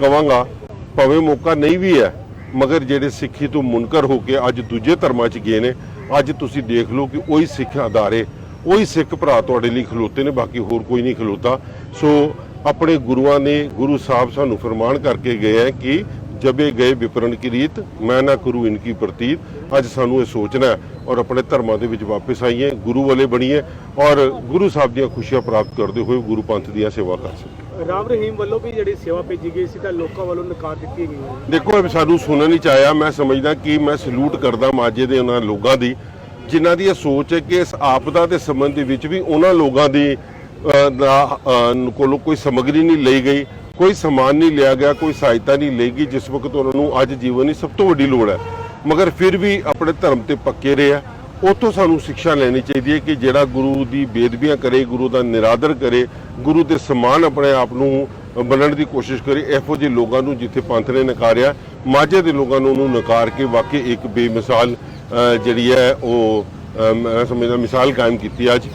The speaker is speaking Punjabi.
ਕਵਾਂਗਾ, ਭਾਵੇਂ ਮੌਕਾ ਨਹੀਂ ਵੀ ਹੈ, ਮਗਰ ਜਿਹੜੇ ਸਿੱਖੀ ਤੋਂ ਮੁਨਕਰ ਹੋ ਕੇ ਅੱਜ ਦੂਜੇ ਧਰਮਾਂ 'ਚ ਗਏ ਨੇ, ਅੱਜ ਤੁਸੀਂ ਦੇਖ ਲਓ ਕਿ ਉਹੀ ਸਿੱਖ ਅਦਾਰੇ, ਉਹੀ ਸਿੱਖ ਭਰਾ ਤੁਹਾਡੇ ਲਈ ਖਲੋਤੇ ਨੇ, ਬਾਕੀ ਹੋਰ ਕੋਈ ਨਹੀਂ ਖਲੋਤਾ। ਸੋ ਆਪਣੇ ਗੁਰੂਆਂ ਨੇ, ਗੁਰੂ ਸਾਹਿਬ ਸਾਨੂੰ ਫਰਮਾਨ ਕਰਕੇ ਗਏ ਹੈ ਕਿ ਜਬੇ ਗਏ ਵਿਪਰਨ ਕੀ ਰੀਤ, ਮੈਂ ਨਾ ਕਰੂ ਇਨਕੀ ਪ੍ਰਤੀਤ। ਅੱਜ ਸਾਨੂੰ ਇਹ ਸੋਚਣਾ ਔਰ ਆਪਣੇ ਧਰਮਾਂ ਦੇ ਵਿੱਚ ਵਾਪਸ ਆਈਏ, ਗੁਰੂ ਵਾਲੇ ਬਣੀਏ ਔਰ ਗੁਰੂ ਸਾਹਿਬ ਦੀਆਂ ਖੁਸ਼ੀਆਂ ਪ੍ਰਾਪਤ ਕਰਦੇ ਹੋਏ ਗੁਰੂ ਪੰਥ ਦੀਆਂ ਸੇਵਾ ਕਰ ਸਕੀਏ। ਰਾਮ ਰਹੀਮ ਵੱਲੋਂ ਵੀ ਜਿਹੜੀ ਸੇਵਾ ਭੇਜੀ ਗਈ ਸੀ ਤਾਂ ਲੋਕਾਂ ਵੱਲੋਂ ਨਕਾਰ ਦਿੱਤੀ ਗਈ ਦੇਖੋ, ਇਹ ਸਾਨੂੰ ਸੁਣਨ ਨਹੀਂ ਆਇਆ। ਮੈਂ ਸਮਝਦਾ ਕਿ ਮੈਂ ਸਲੂਟ ਕਰਦਾ ਮਾਝੇ ਦੇ ਉਹਨਾਂ ਲੋਕਾਂ ਦੀ, ਜਿਨ੍ਹਾਂ ਦੀ ਇਹ ਸੋਚ ਹੈ ਕਿ ਇਸ ਆਪਦਾ ਦੇ ਸੰਬੰਧ ਦੇ ਵਿੱਚ ਵੀ ਉਹਨਾਂ ਲੋਕਾਂ ਦੀ ਕੋਲੋਂ ਕੋਈ ਸਮੱਗਰੀ ਨਹੀਂ ਲਈ ਗਈ, ਕੋਈ ਸਮਾਨ ਨਹੀਂ ਲਿਆ ਗਿਆ, ਕੋਈ ਸਹਾਇਤਾ ਨਹੀਂ ਲਈ ਗਈ, ਜਿਸ ਵਕਤ ਉਹਨਾਂ ਨੂੰ ਅੱਜ ਜੀਵਨ ਦੀ ਸਭ ਤੋਂ ਵੱਡੀ ਲੋੜ ਹੈ। ਮਗਰ ਫਿਰ ਵੀ ਆਪਣੇ ਧਰਮ ਤੇ ਪੱਕੇ ਰਹੇ ਆ। ਉਤੋਂ ਸਾਨੂੰ ਸਿੱਖਿਆ ਲੈਣੀ ਚਾਹੀਦੀ ਹੈ ਕਿ ਜਿਹੜਾ ਗੁਰੂ ਦੀ ਬੇਦਬੀਆਂ ਕਰੇ, ਗੁਰੂ ਦਾ ਨਿਰਾਦਰ ਕਰੇ, ਗੁਰੂ ਦੇ ਸਮਾਨ ਆਪਣੇ ਆਪ ਨੂੰ ਬਣਨ ਦੀ ਕੋਸ਼ਿਸ਼ ਕਰੇ, ਇਹੋ ਜਿਹੇ ਲੋਕਾਂ ਨੂੰ ਜਿੱਥੇ ਪੰਥ ਨੇ ਨਕਾਰਿਆ, ਮਾਝੇ ਦੇ ਲੋਕਾਂ ਨੂੰ ਉਹਨੂੰ ਨਕਾਰ ਕੇ ਵਾਕਈ ਇੱਕ ਬੇਮਿਸਾਲ ਜਿਹੜੀ ਹੈ ਉਹ ਮੈਂ ਸਮਝਦਾ ਮਿਸਾਲ ਕਾਇਮ ਕੀਤੀ ਅੱਜ।